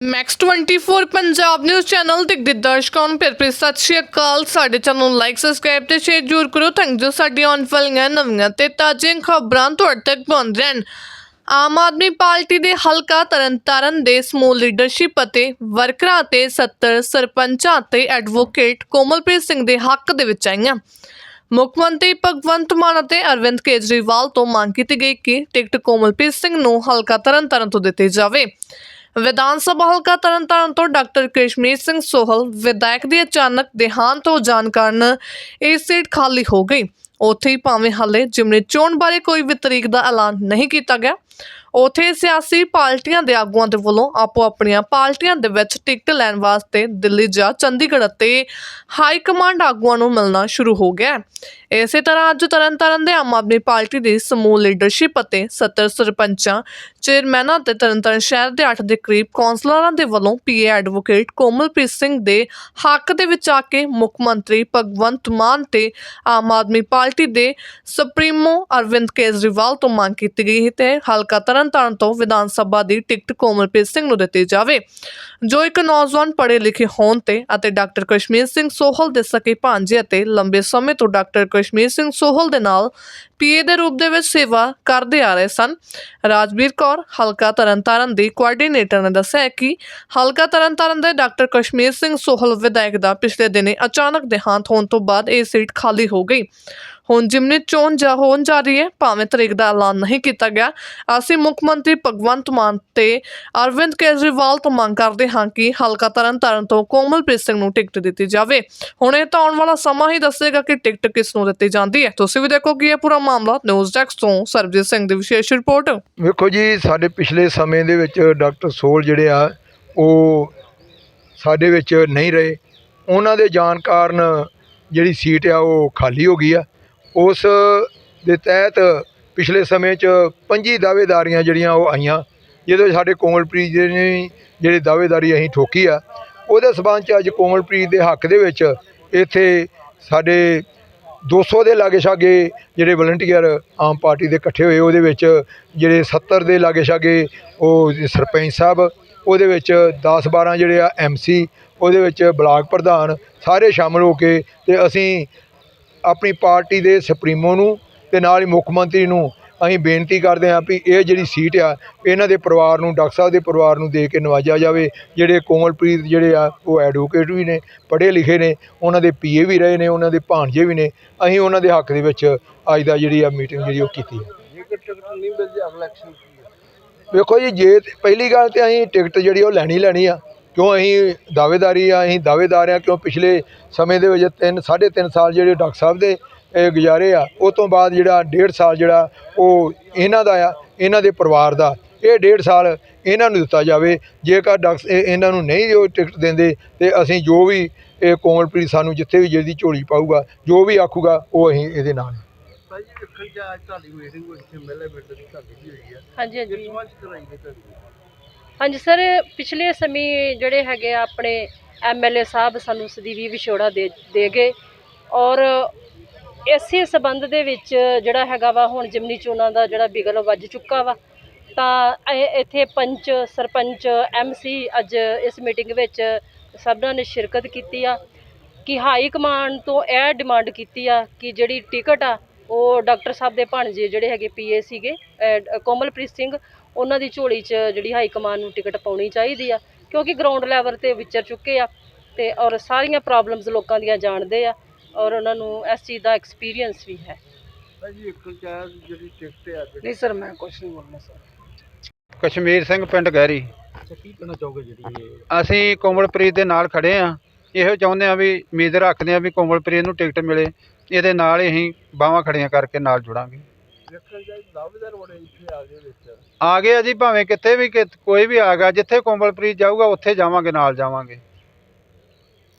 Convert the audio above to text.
Max 24 Punjab news channel ਦੇ ਦਰਸ਼ਕਾਂ ਨੂੰ ਪਿਆਰ ਭਰੀ ਸਤਿ ਸ਼੍ਰੀ ਅਕਾਲ। ਸਾਡੇ ਚੈਨਲ ਨੂੰ ਲਾਈਕ ਸਬਸਕ੍ਰਾਈਬ ਤੇ ਸ਼ੇਅਰ ਜ਼ਰੂਰ ਕਰੋ ਤਾਂ ਜੋ ਸਾਡੀਆਂ ਆਉਣ ਵਾਲੀਆਂ ਨਵੀਆਂ ਤੇ ਤਾਜ਼ੀਆਂ ਖਬਰਾਂ ਤੁਹਾਡੇ ਤੱਕ ਪਹੁੰਚ ਰਹਿਣ। ਆਮ ਆਦਮੀ ਪਾਰਟੀ ਦੇ ਹਲਕਾ ਤਰਨਤਾਰਨ ਦੇ ਸਮੂਹ ਲੀਡਰਸ਼ਿਪ ਅਤੇ ਵਰਕਰਾਂ ਤੇ 70 ਸਰਪੰਚਾਂ ਤੇ ਐਡਵੋਕੇਟ ਕੋਮਲਪ੍ਰੀਤ ਸਿੰਘ ਦੇ ਹੱਕ ਦੇ ਵਿੱਚ ਆਈਆਂ। ਮੁੱਖ ਮੰਤਰੀ ਭਗਵੰਤ ਮਾਨ ਅਤੇ ਅਰਵਿੰਦ ਕੇਜਰੀਵਾਲ ਤੋਂ ਮੰਗ ਕੀਤੀ ਗਈ ਕਿ ਟਿਕਟ ਕੋਮਲਪ੍ਰੀਤ ਸਿੰਘ ਨੂੰ ਹਲਕਾ ਤਰਨਤਾਰਨ ਤੋਂ ਦਿੱਤੀ ਜਾਵੇ। ਵਿਧਾਨ ਸਭਾ ਹਲਕਾ ਤਰਨਤਾਰਨ ਤੋਂ ਡਾਕਟਰ ਕ੍ਰਿਸ਼ਮੀਰ ਸਿੰਘ ਸੋਹਲ ਵਿਧਾਇਕ ਦੀ ਅਚਾਨਕ ਦੇਹਾਂਤ ਹੋ ਜਾਣ ਕਾਰਨ ਇਹ ਸੀਟ ਖਾਲੀ ਹੋ ਗਈ। ਉੱਥੇ ਹੀ ਭਾਵੇਂ ਹਾਲੇ ਜਿਮਨੀ ਚੋਣ ਬਾਰੇ ਕੋਈ ਵੀ ਤਰੀਕ ਦਾ ਐਲਾਨ ਨਹੀਂ ਕੀਤਾ ਗਿਆ। ਉੱਥੇ ਸਿਆਸੀ ਪਾਰਟੀਆਂ ਦੇ ਆਗੂਆਂ ਦੇ ਵੱਲੋਂ ਆਪੋ ਆਪਣੀਆਂ ਪਾਰਟੀਆਂ ਦੇ ਵਿੱਚ ਟਿਕਟ ਲੈਣ ਵਾਸਤੇ ਦਿੱਲੀ ਜਾਂ ਚੰਡੀਗੜ੍ਹ ਅਤੇ ਹਾਈ ਕਮਾਂਡ ਆਗੂਆਂ ਨੂੰ ਮਿਲਣਾ ਸ਼ੁਰੂ ਹੋ ਗਿਆ ਇਸੇ ਤਰ੍ਹਾਂ ਅੱਜ ਤਰਨਤਾਰਨ ਦੇ ਆਮ ਆਦਮੀ ਪਾਰਟੀ ਦੀ ਸਮੂਹ ਲੀਡਰਸ਼ਿਪ ਅਤੇ 70 ਸਰਪੰਚਾਂ, ਚੇਅਰਮੈਨਾਂ ਤੇ ਤਰਨਤਾਰਨ ਸ਼ਹਿਰ ਦੇ 8 ਦੇ ਕਰੀਬ ਕੌਂਸਲਰਾਂ ਦੇ ਵੱਲੋਂ ਪੀਏ ਐਡਵੋਕੇਟ ਕੋਮਲਪ੍ਰੀਤ ਸਿੰਘ ਦੇ ਹੱਕ ਦੇ ਵਿੱਚ ਆ ਕੇ ਮੁੱਖ ਮੰਤਰੀ ਭਗਵੰਤ ਮਾਨ ਤੇ ਆਮ ਆਦਮੀ ਪਾਰਟੀ ਦੇ ਸੁਪਰੀਮੋ ਅਰਵਿੰਦ ਕੇਜਰੀਵਾਲ ਤੋਂ ਮੰਗ ਕੀਤੀ ਗਈ ਹੈ ਤੇ ਹਲਕਾ ਤਰਨਤਾਰਨ ਤੋਂ ਵਿਧਾਨ ਸਭਾ ਦੀ ਟਿਕਟ ਕੋਮਲਪ੍ਰੀਤ ਸਿੰਘ ਨੂੰ ਦਿੱਤੀ ਜਾਵੇ, ਜੋ ਇੱਕ ਨੌਜਵਾਨ ਪੜ੍ਹੇ ਲਿਖੇ ਹੋਣ ਤੇ ਅਤੇ ਡਾਕਟਰ ਕਸ਼ਮੀਰ ਸਿੰਘ ਸੋਹਲ ਦੇ ਸਕੇ ਭਾਂਜੇ ਅਤੇ ਲੰਬੇ ਸਮੇਂ ਤੋਂ ਡਾਕਟਰ ਕਸ਼ਮੀਰ ਸਿੰਘ ਸੋਹਲ ਦੇ ਨਾਲ ਪੀਏ ਦੇ ਰੂਪ ਦੇ ਵਿੱਚ ਸੇਵਾ ਕਰਦੇ ਆ ਰਹੇ ਸਨ। ਰਾਜਵੀਰ ਕੌਰ, ਹਲਕਾ ਤਰਨਤਾਰਨ ਦੀ ਕੋਆਰਡੀਨੇਟਰ ਨੇ ਦੱਸਿਆ ਕਿ ਹਲਕਾ ਤਰਨਤਾਰਨ ਦੇ ਡਾਕਟਰ ਕਸ਼ਮੀਰ ਸਿੰਘ ਸੋਹਲ ਵਿਧਾਇਕ ਦਾ ਪਿਛਲੇ ਦਿਨੇ ਅਚਾਨਕ ਦੇਹਾਂਤ ਹੋਣ ਤੋਂ ਬਾਅਦ ਇਹ ਸੀਟ ਖਾਲੀ ਹੋ ਗਈ। ਹੁਣ ਜਿਮਨੀ ਚੋਣ ਜਾ ਹੋਣ ਜਾ ਰਹੀ ਹੈ, ਭਾਵੇਂ ਤਰੀਕ ਦਾ ਐਲਾਨ ਨਹੀਂ ਕੀਤਾ ਗਿਆ। ਅਸੀਂ ਮੁੱਖ ਮੰਤਰੀ ਭਗਵੰਤ ਮਾਨ ਤੇ ਅਰਵਿੰਦ ਕੇਜਰੀਵਾਲ ਤੋਂ ਮੰਗ ਕਰਦੇ ਹਾਂ ਕਿ ਹਲਕਾ ਤਰਨਤਾਰਨ ਤੋਂ ਕੋਮਲਪ੍ਰੀਤ ਸਿੰਘ ਨੂੰ ਟਿਕਟ ਦਿੱਤੀ ਜਾਵੇ। ਹੁਣ ਇਹ ਤਾਂ ਆਉਣ ਵਾਲਾ ਸਮਾਂ ਹੀ ਦੱਸੇਗਾ ਕਿ ਟਿਕਟ ਕਿਸ ਨੂੰ ਦਿੱਤੀ ਜਾਂਦੀ ਹੈ। ਤੁਸੀਂ ਵੀ ਦੇਖੋ ਕਿ ਇਹ ਪੂਰਾ ਮਾਮਲਾ ਨਿਊਜ਼ ਡੈਸਕ ਤੋਂ ਸਰਬਜੀਤ ਸਿੰਘ ਦੀ ਵਿਸ਼ੇਸ਼ ਰਿਪੋਰਟ। ਵੇਖੋ ਜੀ, ਸਾਡੇ ਪਿਛਲੇ ਸਮੇਂ ਦੇ ਵਿੱਚ ਡਾਕਟਰ ਸੋਲ ਜਿਹੜੇ ਆ, ਉਹ ਸਾਡੇ ਵਿੱਚ ਨਹੀਂ ਰਹੇ। ਉਹਨਾਂ ਦੇ ਜਾਣ ਕਾਰਨ ਜਿਹੜੀ ਸੀਟ ਆ, ਉਹ ਖਾਲੀ ਹੋ ਗਈ ਆ। ਉਸ ਦੇ ਤਹਿਤ ਪਿਛਲੇ ਸਮੇਂ 'ਚ 25 ਦਾਅਵੇਦਾਰੀਆਂ ਜਿਹੜੀਆਂ ਉਹ ਆਈਆਂ ਜਦੋਂ ਸਾਡੇ ਕੋਮਲਪ੍ਰੀਤ ਜੀ ਨੇ ਜਿਹੜੇ ਦਾਅਵੇਦਾਰੀ ਅਸੀਂ ਠੋਕੀ ਆ, ਉਹਦੇ ਸਬੰਧ 'ਚ ਅੱਜ ਕੋਮਲਪ੍ਰੀਤ ਦੇ ਹੱਕ ਦੇ ਵਿੱਚ ਇੱਥੇ ਸਾਡੇ 200 ਦੇ ਲਾਗੇ ਛਾਗੇ ਜਿਹੜੇ ਵਲੰਟੀਅਰ ਆਮ ਪਾਰਟੀ ਦੇ ਇਕੱਠੇ ਹੋਏ, ਉਹਦੇ ਵਿੱਚ ਜਿਹੜੇ 70 ਦੇ ਲਾਗੇ ਛਾਗੇ ਉਹ ਸਰਪੰਚ ਸਾਹਿਬ, ਉਹਦੇ ਵਿੱਚ 10 12 ਜਿਹੜੇ ਆ ਐਮਸੀ ਉਹਦੇ ਵਿੱਚ ਬਲਾਕ ਪ੍ਰਧਾਨ ਸਾਰੇ ਸ਼ਾਮਲ ਹੋ ਕੇ ਤੇ ਅਸੀਂ ਆਪਣੀ ਪਾਰਟੀ ਦੇ ਸੁਪਰੀਮੋ ਨੂੰ ਤੇ ਨਾਲ ਹੀ ਮੁੱਖ ਮੰਤਰੀ ਨੂੰ ਅਸੀਂ ਬੇਨਤੀ ਕਰਦੇ ਹਾਂ ਵੀ ਇਹ ਜਿਹੜੀ ਸੀਟ ਆ ਇਹਨਾਂ ਦੇ ਪਰਿਵਾਰ ਨੂੰ ਡਾਕਟਰ ਸਾਹਿਬ ਦੇ ਪਰਿਵਾਰ ਨੂੰ ਦੇ ਕੇ ਨਵਾਜਿਆ ਜਾਵੇ। ਜਿਹੜੇ ਕੋਮਲਪ੍ਰੀਤ ਜਿਹੜੇ ਆ ਉਹ ਐਡਵੋਕੇਟ ਵੀ ਨੇ ਪੜ੍ਹੇ ਲਿਖੇ ਨੇ ਉਹਨਾਂ ਦੇ ਪੀਏ ਵੀ ਰਹੇ ਨੇ ਉਹਨਾਂ ਦੇ ਭਾਣਜੇ ਵੀ ਨੇ। ਅਸੀਂ ਉਹਨਾਂ ਦੇ ਹੱਕ ਦੇ ਵਿੱਚ ਅੱਜ ਦਾ ਜਿਹੜੀ ਆ ਮੀਟਿੰਗ ਜਿਹੜੀ ਉਹ ਕੀਤੀ ਵੇਖੋ ਜੀ ਜੇ ਪਹਿਲੀ ਗੱਲ ਤੇ ਅਸੀਂ ਟਿਕਟ ਜਿਹੜੀ ਉਹ ਲੈਣੀ ਲੈਣੀ ਆ। ਕਿਉਂ ਅਸੀਂ ਦਾਅਵੇਦਾਰੀ ਆ ਅਸੀਂ ਦਾਅਵੇਦਾਰ ਆ ਕਿਉਂ ਪਿਛਲੇ ਸਮੇਂ ਦੇ ਵਿੱਚ ਤਿੰਨ ਸਾਢੇ ਤਿੰਨ ਸਾਲ ਜਿਹੜੇ ਡਾਕਟਰ ਸਾਹਿਬ ਦੇ ਇਹ ਗੁਜ਼ਾਰੇ ਆ ਉਹ ਤੋਂ ਬਾਅਦ ਜਿਹੜਾ ਡੇਢ ਸਾਲ ਜਿਹੜਾ ਉਹ ਇਹਨਾਂ ਦਾ ਆ ਇਹਨਾਂ ਦੇ ਪਰਿਵਾਰ ਦਾ ਇਹ ਡੇਢ ਸਾਲ ਇਹਨਾਂ ਨੂੰ ਦਿੱਤਾ ਜਾਵੇ ਜੇਕਰ ਡਾਕਟਰ ਇਹ- ਇਹਨਾਂ ਨੂੰ ਨਹੀਂ ਉਹ ਟਿਕਟ ਦਿੰਦੇ ਤੇ ਅਸੀਂ ਜੋ ਵੀ ਇਹ ਕੋਮਲਪ੍ਰੀਤ ਸਾਨੂੰ ਜਿੱਥੇ ਵੀ ਜਿਹਦੀ ਝੋਲੀ ਪਾਊਗਾ ਜੋ ਵੀ ਆਖੂਗਾ ਉਹ ਅਸੀਂ ਇਹਦੇ ਨਾਲ ਭਾਈ ਜੀ ਵੇਖਣ ਚ ਅੱਜ ਤੁਹਾਡੀ ਮੀਟਿੰਗ ਹੋਈ ਸੀ ਮੇਲੇ ਮਿੰਟ ਦੀ ਵੀ ਹੋਈ ਹੈ ਹਾਂਜੀ ਹਾਂਜੀ। ਹਾਂਜੀ, ਸਰ, ਪਿਛਲੇ ਸਮੇਂ ਜਿਹੜੇ ਹੈਗੇ ਆ ਆਪਣੇ ਐਮਐਲਏ ਸਾਹਿਬ ਸਾਨੂੰ ਸਦੀਵੀ ਵਿਛੋੜਾ ਦੇ ਦੇ ਗਏ ਔਰ ਇਸੇ ਸਬੰਧ ਦੇ ਵਿੱਚ ਜਿਹੜਾ ਹੈਗਾ ਵਾ, ਹੁਣ ਜਿਮਨੀ ਚੋਣਾਂ ਦਾ ਜਿਹੜਾ ਬਿਗਲ ਵੱਜ ਚੁੱਕਾ ਵਾ, ਤਾਂ ਇਹ- ਇੱਥੇ ਪੰਚ, ਸਰਪੰਚ ਐਮਸੀ ਅੱਜ ਇਸ ਮੀਟਿੰਗ ਵਿੱਚ ਸਭਨਾਂ ਨੇ ਸ਼ਿਰਕਤ ਕੀਤੀ ਆ ਕਿ ਹਾਈ ਕਮਾਂਡ ਤੋਂ ਇਹ ਡਿਮਾਂਡ ਕੀਤੀ ਆ ਕਿ ਜਿਹੜੀ ਟਿਕਟ ਆ, ਉਹ ਡਾਕਟਰ ਸਾਹਿਬ ਦੇ ਭਾਣਜੇ ਜਿਹੜੇ ਹੈਗੇ ਪੀਏ ਸੀਗੇ ਕੋਮਲਪ੍ਰੀਤ ਸਿੰਘ ਉਹਨਾਂ ਦੀ ਝੋਲੀ 'ਚ ਜਿਹੜੀ ਹਾਈ ਕਮਾਂਡ ਨੂੰ ਟਿਕਟ ਪਾਉਣੀ ਚਾਹੀਦੀ ਆ ਕਿਉਂਕਿ ਗਰਾਊਂਡ ਲੈਵਲ ਤੇ ਵਿਚਰ ਚੁੱਕੇ ਆ ਤੇ ਔਰ ਸਾਰੀਆਂ ਪ੍ਰੋਬਲਮਸ ਲੋਕਾਂ ਦੀਆਂ ਜਾਣਦੇ ਆ ਔਰ ਉਹਨਾਂ ਨੂੰ ਇਸ ਚੀਜ਼ ਦਾ ਐਕਸਪੀਰੀਅੰਸ ਵੀ ਹੈ। ਜਿਹੜੀ ਟਿਕਟ ਨਹੀਂ ਸਰ ਮੈਂ ਕੁਝ ਨਹੀਂ ਬੋਲਣਾ ਸਰ। ਕਸ਼ਮੀਰ ਸਿੰਘ ਪਿੰਡ ਗਹਿਰੀ। ਕੀ ਕਹਿਣਾ ਚਾਹੋਗੇ ਜਿਹੜੀ ਇਹ ਅਸੀਂ ਕੋਮਲਪ੍ਰੀਤ ਦੇ ਨਾਲ ਖੜੇ ਆ। ਇਹੋ ਚਾਹੁੰਦੇ ਆ ਵੀ ਉਮੀਦ ਰੱਖਦੇ ਆ ਵੀ ਕੋਮਲਪ੍ਰੀਤ ਨੂੰ ਟਿਕਟ ਮਿਲੇ। ਇਹਦੇ ਨਾਲ ਹੀ ਅਸੀਂ ਬਾਹਾਂ ਖੜੀਆਂ ਕਰਕੇ ਨਾਲ ਜੁੜਾਂਗੇ। ਵੇਖਣ ਚ ਦਾਅਵੇਦਾਰ ਬੜੇ ਇੱਥੇ ਆ ਗਏ ਵਿੱਚ। ਆ ਗਏ ਆ ਜੀ, ਭਾਵੇਂ ਕਿਤੇ ਵੀ ਕਿ- ਕੋਈ ਵੀ ਆ ਗਿਆ, ਜਿੱਥੇ ਕੋਮਲਪ੍ਰੀਤ ਜਾਊਗਾ, ਉੱਥੇ ਜਾਵਾਂਗੇ, ਨਾਲ ਜਾਵਾਂਗੇ।